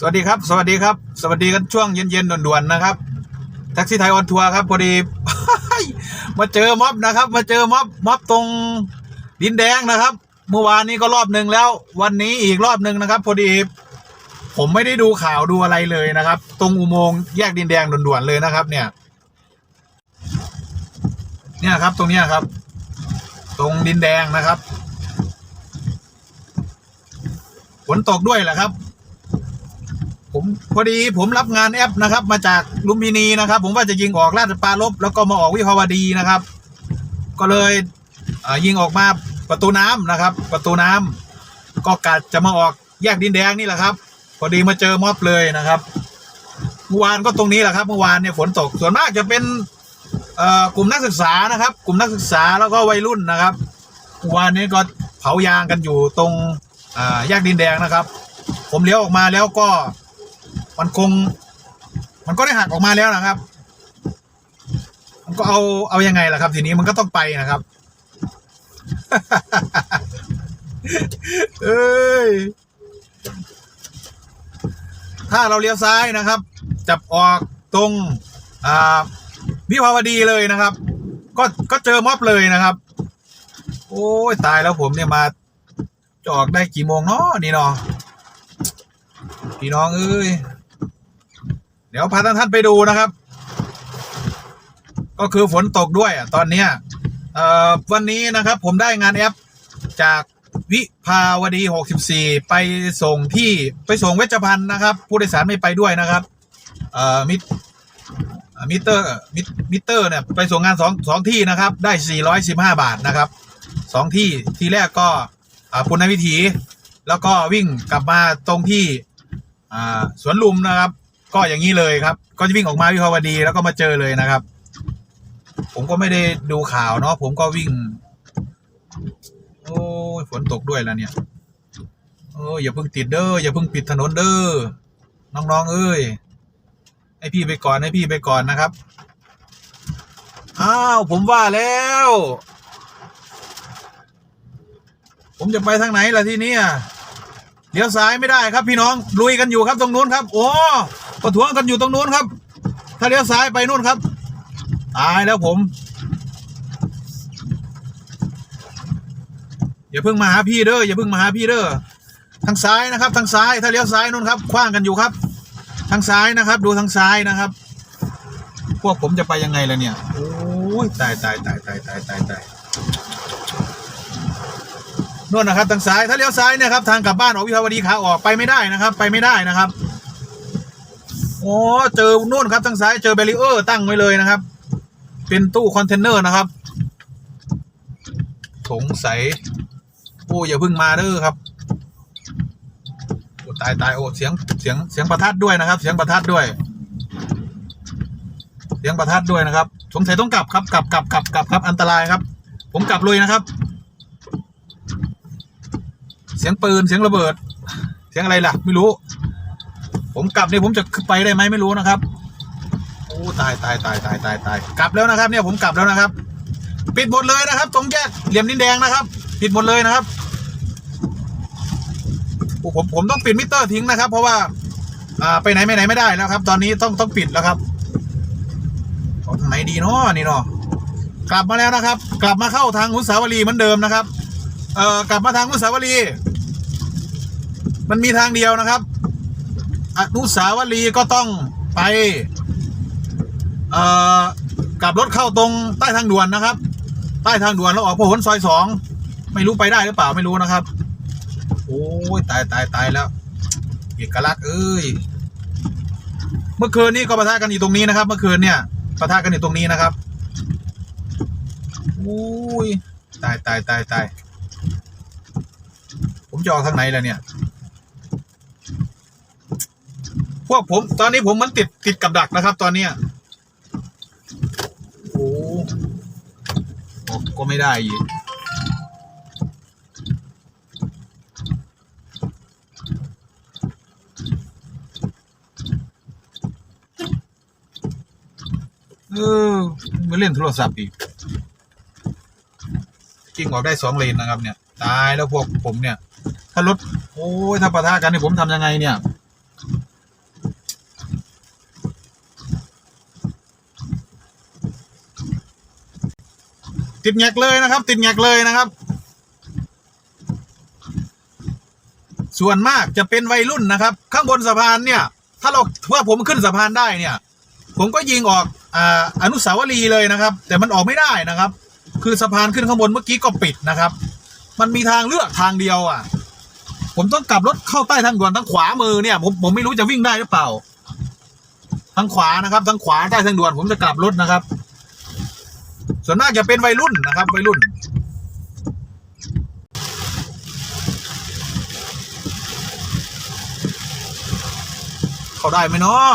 สวัสดีครับ สวัสดีครับ สวัสดีกันช่วงเย็นๆด่วนๆนะครับแท็กซี่ไทยออนทัวร์ครับพอดี มาเจอม็อบนะครับ มาเจอม็อบม็อบตรงดินแดงนะครับ เมื่อวานนี้ก็รอบหนึ่งแล้ว วันนี้อีกรอบหนึ่งนะครับ พอดีผมไม่ได้ดูข่าวดูอะไรเลยนะครับ ตรงอุโมงค์แยกดินแดงด่วนๆเลยนะครับ เนี่ย เนี่ยครับตรงเนี้ยครับ ตรงดินแดงนะครับฝนตกด้วยแหละครับ ผมพอดีผมรับงานแอปนะครับ มาจากลุมพินีนะครับ ผมว่าจะยิงออกลาดปลาลบแล้วก็มาออกวิภาวดีนะครับ ก็เลยยิงออกมาประตูน้ำนะครับ ประตูน้ำก็กะจะมาออกแยกดินแดงนี่แหละครับ พอดีมาเจอม็อบเลยนะครับเมื่อวานก็ตรงนี้แหละครับเมื่อวานเนี่ยฝนตกส่วนมากจะเป็นกลุ่มนักศึกษานะครับ กลุ่มนักศึกษาแล้วก็วัยรุ่นนะครับเมื่อวานนี้ก็เผายางกันอยู่ตรงแยกดินแดงนะครับ ผมเลี้ยวออกมาแล้วก็ มันคง มันก็ได้หักออกมาแล้วนะครับ มันก็เอาเอายังไงล่ะครับ ทีนี้มันก็ต้องไปนะครับ เอ้ยถ้าเราเลี้ยวซ้ายนะครับ จับออกตรงอ่าวิภาวดีเลยนะครับ ก็ก็เจอม็อบเลยนะครับ โอ้ยตายแล้วผมเนี่ยมาจออกได้กี่โมงเนาะนี่เนาะพี่น้องเอ้ย เดี๋ยวพาท่านท่านไปดูนะครับ ก็คือฝนตกด้วยอะตอนเนี้ยเอ่อวันนี้นะครับผมได้งานแอปจากวิภาวดี 64 ไปส่งที่ไปส่งเวชภัณฑ์นะครับ ผู้โดยสารไม่ไปด้วยนะครับเอ่อมิเอ่อมิเตอร์มิมิเตอร์เนี่ยไปส่งงานสองสองที่นะครับ ได้ 415 บาทนะครับสองที่ทีแรกก็ปุณณวิถี แล้วก็วิ่งกลับมาตรงที่สวนลุมนะครับ ก็อย่างนี้เลยครับ ก็จะวิ่งออกมาวิภาวดีแล้วก็มาเจอเลยนะครับ ผมก็ไม่ได้ดูข่าวเนาะผมก็วิ่ง โอ้ยฝนตกด้วยแล้วเนี่ยโอ้ยอย่าเพิ่งติดเด้ออย่าเพิ่งปิดถนนเด้อน้องๆเอ้ยให้พี่ไปก่อนให้พี่ไปก่อนนะครับอ้าวผมว่าแล้ว ผมจะไปทางไหนล่ะที่นี่เลี้ยวซ้ายไม่ได้ครับพี่น้องลุยกันอยู่ครับตรงนู้นครับ โอ้ ประท้วงกันอยู่ตรงนู้นครับ ถ้าเลี้ยวซ้ายไปนู่นครับ ตายแล้วผมอย่าเพิ่งมาหาพี่เด้ออย่าเพิ่งมาหาพี่เด้อทางซ้ายนะครับ ทางซ้ายถ้าเลี้ยวซ้ายนู่นครับคว้างกันอยู่ครับ ทางซ้ายนะครับ ดูทางซ้ายนะครับ พวกผมจะไปยังไงล่ะเนี่ยโอ้ยตายตายตายตายตายตายตายนู่นนะครับ ทางซ้ายถ้าเลี้ยวซ้ายเนี่ยครับทางกลับบ้านออกวิภาวดีขาออกไปไม่ได้นะครับ ไปไม่ได้นะครับ โอ้เจอนู่นครับทางซ้ายเจอแบรีเออร์ตั้งไว้เลยนะครับ เป็นตู้คอนเทนเนอร์นะครับ สงสัยโอ้อย่าเพิ่งมาเด้อครับโอ้ตายตายโอ้เสียงเสียงเสียงประทัดด้วยนะครับ เสียงประทัดด้วย เสียงประทัดด้วยนะครับ สงสัยต้องกลับครับกลับกลับกลับกลับครับอันตรายครับ ผมกลับเลยนะครับ เสียงปืนเสียงระเบิด เสียงอะไรล่ะ ไม่รู้ ผมกลับเนี่ยผมจะไปได้ไหมไม่รู้นะครับโอ้ตายตายตายตายตายตายกลับแล้วนะครับ เนี่ยผมกลับแล้วนะครับ ปิดหมดเลยนะครับ ตรงแยกเหลี่ยมดินแดงนะครับ ปิดหมดเลยนะครับโอ้ผมผมต้องปิดมิเตอร์ทิ้งนะครับ เพราะว่า อ่าไปไหนไม่ไหนไม่ได้แล้วครับ ตอนนี้ต้องต้องปิดแล้วครับทางไหนดีเนาะนี่เนาะกลับมาแล้วนะครับ กลับมาเข้าทางหุสาวรีเหมือนเดิมนะครับ เอ่อกลับมาทางอุสาวรีมันมีทางเดียวนะครับ อนุสาวรีย์ก็ต้องไปกลับรถเข้าตรงใต้ทางด่วนนะครับ ใต้ทางด่วนแล้วออกพหลซอยสองไม่รู้ไปได้หรือเปล่าไม่รู้นะครับ โอ้ยตายตายตายแล้ว เอกลักษณ์เอ้ยเมื่อคืนนี้ก็ประทะกันอยู่ตรงนี้นะครับ เมื่อคืนเนี่ยประทะกันอยู่ตรงนี้นะครับโอ้ยตายตายตายตายผมจะออกทางไหนล่ะเนี่ย พวกผมตอนนี้ผมมันติดติดกับดักนะครับ ตอนเนี้ยโอ้ก็ไม่ได้อีกเออมาเล่นโทรศัพท์อีกกิ้งออกได้สองเลนนะครับเนี่ย ตายแล้วพวกผมเนี่ย ถ้ารถโอ้ยถ้าปะทะกันเนี่ยผมทำยังไงเนี่ย ติดแงกเลยนะครับ ติดแงกเลยนะครับ ส่วนมากจะเป็นวัยรุ่นนะครับ ข้างบนสะพานเนี่ย ถ้าเราถ้าผมขึ้นสะพานได้เนี่ย ผมก็ยิงออกออนุสาวรีย์เลยนะครับ แต่มันออกไม่ได้นะครับ คือสะพานขึ้นข้างบนเมื่อกี้ก็ปิดนะครับ มันมีทางเลือกทางเดียวอะ ผมต้องกลับรถเข้าใต้ทางด่วนทางขวามือเนี่ย ผมผมไม่รู้จะวิ่งได้หรือเปล่าทางขวานะครับทางขวาใต้ทางด่วนผมจะกลับรถนะครับ ส่วนมากจะเป็นวัยรุ่นนะครับ วัยรุ่น เขาได้ไหมเนาะ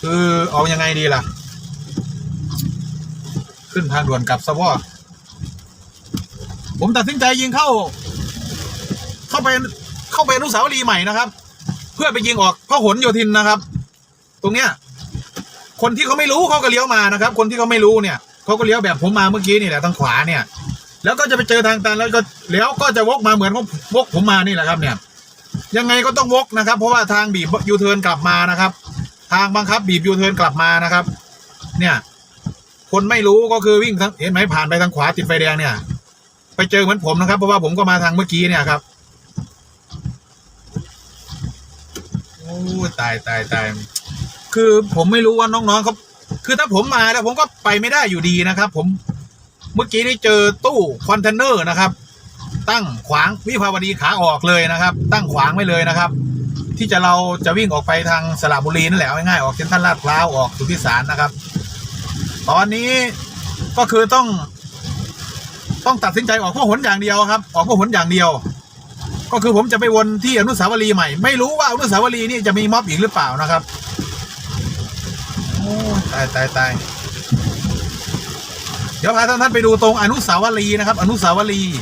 คือเอายังไงดีล่ะ ขึ้นทางด่วนกลับสวอผมตัดสินใจยิงเข้า เข้าไปเข้าไปอนุสาวรีย์ใหม่นะครับ เพื่อไปยิงออกพหลโยธินนะครับ ตรงเนี้ย คนที่เขาไม่รู้เขาก็เลี้ยวมานะครับ คนที่เขาไม่รู้เนี่ยเขาก็เลี้ยวแบบผมมาเมื่อกี้นี่แหละทางขวาเนี่ย แล้วก็จะไปเจอทางตันแล้วก็แล้วก็จะวกมาเหมือนวกผมมานี่แหละครับเนี่ย ยังไงก็ต้องวกนะครับ เพราะว่าทางบีบยูเทิร์นกลับมานะครับ ทางบังคับบีบยูเทิร์นกลับมานะครับ เนี่ย คนไม่รู้ก็คือวิ่งทางเห็นไหมผ่านไปทางขวาติดไฟแดงเนี่ย ไปเจอเหมือนผมนะครับ เพราะว่าผมก็มาทางเมื่อกี้เนี่ยครับโอ้ยตายตายตาย คือผมไม่รู้ว่าน้องๆเขาคือถ้าผมมาแล้วผมก็ไปไม่ได้อยู่ดีนะครับ ผมเมื่อกี้ได้เจอตู้คอนเทนเนอร์นะครับ ตั้งขวางวิภาวดีขาออกเลยนะครับ ตั้งขวางไว้เลยนะครับ ที่จะเราจะวิ่งออกไปทางสระบุรีนั่นแหละง่ายๆออกเส้นท่านลาดพร้าวออกสุทธิสารนะครับ ตอนนี้ก็คือต้อง ต้องตัดสินใจออกพหลอย่างเดียวครับ ออกพหลอย่างเดียว ก็คือผมจะไปวนที่อนุสาวรีย์ใหม่ ไม่รู้ว่าอนุสาวรีย์นี่จะมีม็อบอีกหรือเปล่านะครับ ตายตายตายเดี๋ยวพาท่านท่านไปดูตรงอนุสาวรีย์นะครับ อนุสาวรีย์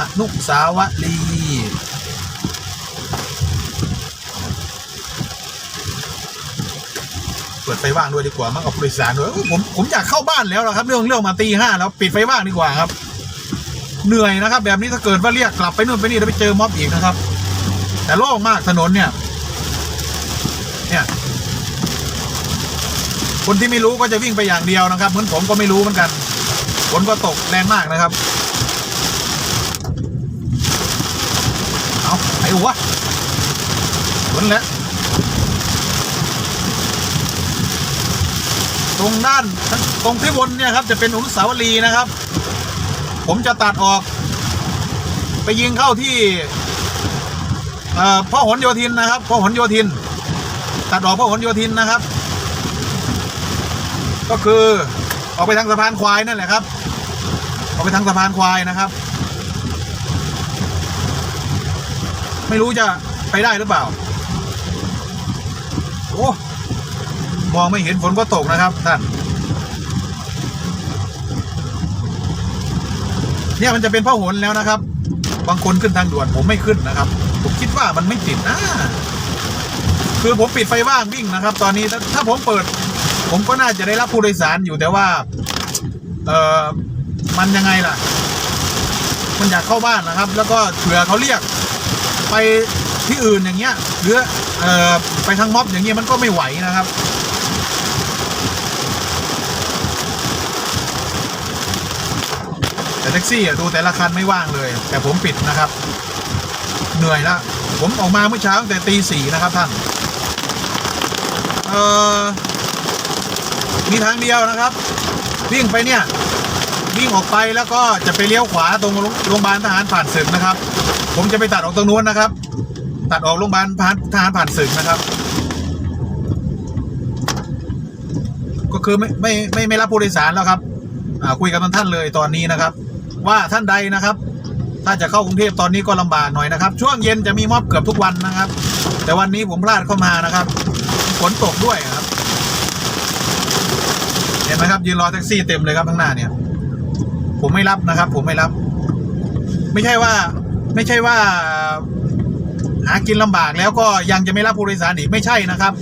อนุสาวรีย์เปิดไฟว่างด้วยดีกว่ามั้งกับผู้โดยสารด้วยผมผมอยากเข้าบ้านแล้วนะครับ เรื่องเรื่องมาตีห้าแล้วปิดไฟว่างดีกว่าครับ เหนื่อยนะครับ แบบนี้ถ้าเกิดว่าเรียกกลับไปนู่นไปนี่แล้วไปเจอม็อบอีกนะครับ แต่โล่งมากถนนเนี่ย คนที่ไม่รู้ก็จะวิ่งไปอย่างเดียวนะครับ เหมือนผมก็ไม่รู้เหมือนกันฝนก็ตกแรงมากนะครับ เอาไอ้หัวฝนแล้วตรงด้านตรงที่บนเนี่ยครับจะเป็นอนุสาวรีย์นะครับ ผมจะตัดออก ไปยิงเข้าที่พ่อหนโยธินนะครับพ่อหนโยธิน ตัดออกพ่อหนโยธินนะครับ ก็คือออกไปทางสะพานควายนั่นแหละครับ ออกไปทางสะพานควายนะครับ ไม่รู้จะไปได้หรือเปล่า โอ้มองไม่เห็นฝนก็ตกนะครับท่านเนี่ยมันจะเป็นพหลแล้วนะครับ บางคนขึ้นทางด่วนผมไม่ขึ้นนะครับ ผมคิดว่ามันไม่ติดนะ คือผมปิดไฟว่างวิ่งนะครับ ตอนนี้ถ้าผมเปิด ผมก็น่าจะได้รับผู้โดยสารอยู่แต่ว่า เออมันยังไงล่ะ มันอยากเข้าบ้านนะครับ แล้วก็เผื่อเขาเรียก ไปที่อื่นอย่างเงี้ยหรือเออไปทางม็อบอย่างเงี้ยมันก็ไม่ไหวนะครับแต่แท็กซี่อะดูแต่ละคันไม่ว่างเลย แต่ผมปิดนะครับ เหนื่อยล้วผมออกมาเมื่อเช้าตั้งแต่ตีสี่นะครับท่านเออ มีทางเดียวนะครับ วิ่งไปเนี่ยวิ่งออกไปแล้วก็จะไปเลี้ยวขวาตรงโรงพยาบาลทหารผ่านศึกนะครับ ผมจะไปตัดออกตรงนู้นนะครับ ตัดออกโรงพยาบาลทหารผ่านศึกนะครับ ก็คือไม่ไม่ไม่ไม่รับผู้โดยสารแล้วครับคุยกับท่านเลยตอนนี้นะครับ ว่าท่านใดนะครับ ถ้าจะเข้ากรุงเทพตอนนี้ก็ลำบากหน่อยนะครับ ช่วงเย็นจะมีม็อบเกือบทุกวันนะครับ แต่วันนี้ผมพลาดเข้ามานะครับฝนตกด้วยครับ ห็นไหมครับยืนรอแท็กซี่เต็มเลยครับข้างหน้าเนี่ย ผมไม่รับนะครับ ผมไม่รับ ไม่ใช่ว่า ไม่ใช่ว่า หากินลำบากแล้วก็ยังจะไม่รับผู้โดยสารอีกไม่ใช่นะครับ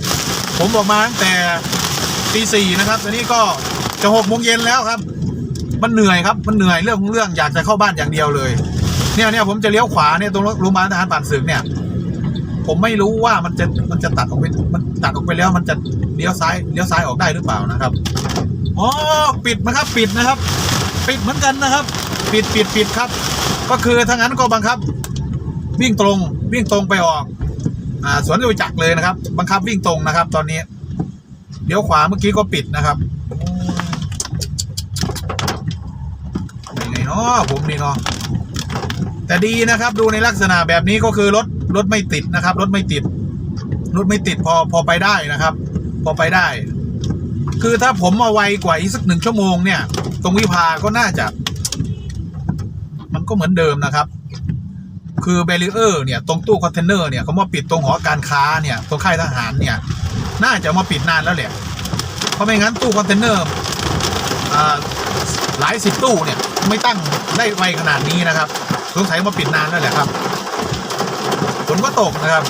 ผมออกมาตั้งแต่ตีสี่นะครับตอนนี้ก็จะหกโมงเย็นแล้วครับ มันเหนื่อยครับ มันเหนื่อยเรื่องของเรื่องอยากจะเข้าบ้านอย่างเดียวเลย เนี่ยเนี่ยผมจะเลี้ยวขวาเนี่ยตรงโรงพยาบาลทหารผ่านศึกเนี่ย ผมไม่รู้ว่ามันจะมันจะตัดออกไปมันตัดออกไปแล้วมันจะเลี้ยวซ้ายเลี้ยวซ้ายออกได้หรือเปล่านะครับอ๋อปิดนะครับปิดนะครับ ปิดเหมือนกันนะครับ ปิดปิดปิดครับ ก็คือถ้างั้นก็บังคับ วิ่งตรงวิ่งตรงไปออกอ่าสวนจตุจักรเลยนะครับ บังคับวิ่งตรงนะครับ ตอนนี้เลี้ยวขวาเมื่อกี้ก็ปิดนะครับยังไงเนาะผมนี่เนาะแต่ดีนะครับ ดูในลักษณะแบบนี้ก็คือรถ รถไม่ติดนะครับ รถไม่ติด รถไม่ติดพอพอไปได้นะครับ พอไปได้ คือถ้าผมเอาไวกว่าอีกสักหนึ่งชั่วโมงเนี่ย ตรงวิภาก็น่าจะ มันก็เหมือนเดิมนะครับ คือเบรีเออร์เนี่ย ตรงตู้คอนเทนเนอร์เนี่ยเขามาปิดตรงหอการค้าเนี่ย ตรงค่ายทหารเนี่ย น่าจะมาปิดนานแล้วแหละเพราะไม่งั้นตู้คอนเทนเนอร์หลายสิบตู้เนี่ย ไม่ตั้งได้ไวขนาดนี้นะครับ สงสัยมาปิดนานแล้วแหละครับ ฝนก็ตกนะครับ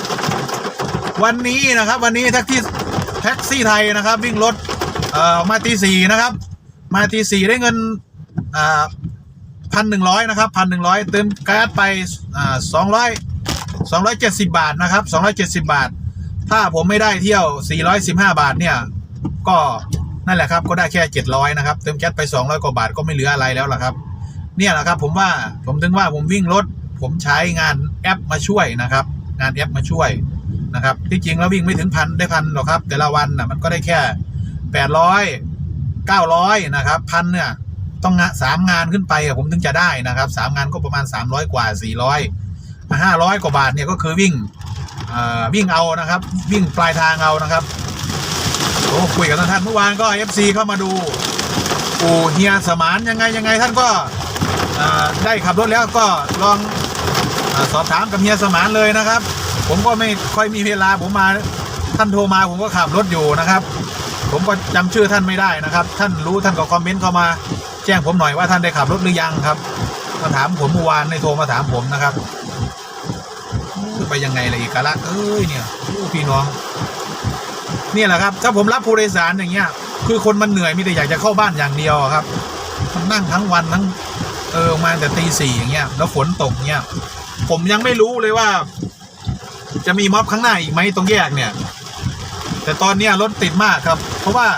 วันนี้นะครับ วันนี้แท็กซี่แท็กซี่ไทยนะครับ วิ่งรถเอ่อมาตีสี่นะครับ มาตีสี่ได้เงินอ่าพันหนึ่งร้อยนะครับพันหนึ่งร้อยเติมก๊าซไปอ่าสองร้อยสองร้อยเจ็ดสิบาทนะครับสองร้อยเจ็ดสิบาท ถ้าผมไม่ได้เที่ยวสี่ร้อยสิบห้าบาทเนี่ย ก็นั่นแหละครับก็ได้แค่เจ็ดร้อยนะครับเติมแก๊สไปสองร้อยกว่าบาทก็ไม่เหลืออะไรแล้วล่ะครับ เนี่ยแหละครับ ผมว่าผมถึงว่าผมวิ่งรถ ผมใช้งานแอปมาช่วยนะครับ งานแอปมาช่วยนะครับ ที่จริงแล้ววิ่งไม่ถึงพันได้พันหรอกครับ แต่ละวันนะมันก็ได้แค่แปดร้อยเก้าร้อยนะครับพันเนี่ยต้องงะสามงานขึ้นไปผมถึงจะได้นะครับสามงานก็ประมาณสามร้อยกว่าสี่ร้อยห้าร้อยกว่าบาทเนี่ยก็คือวิ่งวิ่งเอานะครับ วิ่งปลายทางเอานะครับโอ้คุยกับท่านเมื่อวานก็เอฟซีเข้ามาดูโอ้เฮียสมานยังไงยังไงท่านก็ได้ขับรถแล้วก็ลอง สอบถามกับเฮียสมานเลยนะครับ ผมก็ไม่ค่อยมีเวลาผมมาท่านโทรมาผมก็ขับรถอยู่นะครับ ผมก็จำชื่อท่านไม่ได้นะครับ ท่านรู้ท่านก็คอมเมนต์เข้ามา แจ้งผมหน่อยว่าท่านได้ขับรถหรือยังครับมาถามผมเมื่อวานในโทรมาถามผมนะครับไปยังไงล่ะอีกละเอ้ยเนี่ยพี่น้องเนี่ยแหละครับ ถ้าผมรับผู้โดยสารอย่างเงี้ย คือคนมันเหนื่อยมีแต่อยากจะเข้าบ้านอย่างเดียวครับมันนั่งทั้งวันทั้งเออมาแต่ตีสี่อย่างเงี้ยแล้วฝนตกเงี้ย ผมยังไม่รู้เลยว่า จะมีม็อบข้างหน้าอีกไหมตรงแยกเนี่ย แต่ตอนนี้รถติดมากครับ เพราะว่า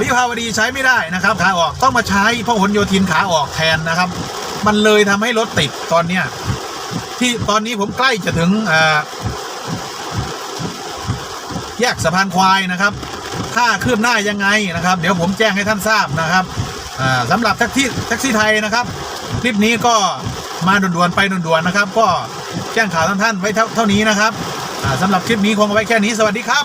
วิภาวดีใช้ไม่ได้นะครับขาออกต้องมาใช้พหลโยธินขาออกแทนนะครับ มันเลยทำให้รถติดตอนเนี้ยที่ตอนนี้ผมใกล้จะถึงแยกสะพานควายนะครับ ถ้าคืบหน้ายังไงนะครับ เดี๋ยวผมแจ้งให้ท่านทราบนะครับอ่าสำหรับแท็กซี่แท็กซี่ไทยนะครับ คลิปนี้ก็ มาด่วนๆไปด่วนๆนะครับ ก็แจ้งข่าวท่านๆไว้เท่านี้นะครับสำหรับคลิปนี้คงไว้แค่นี้สวัสดีครับ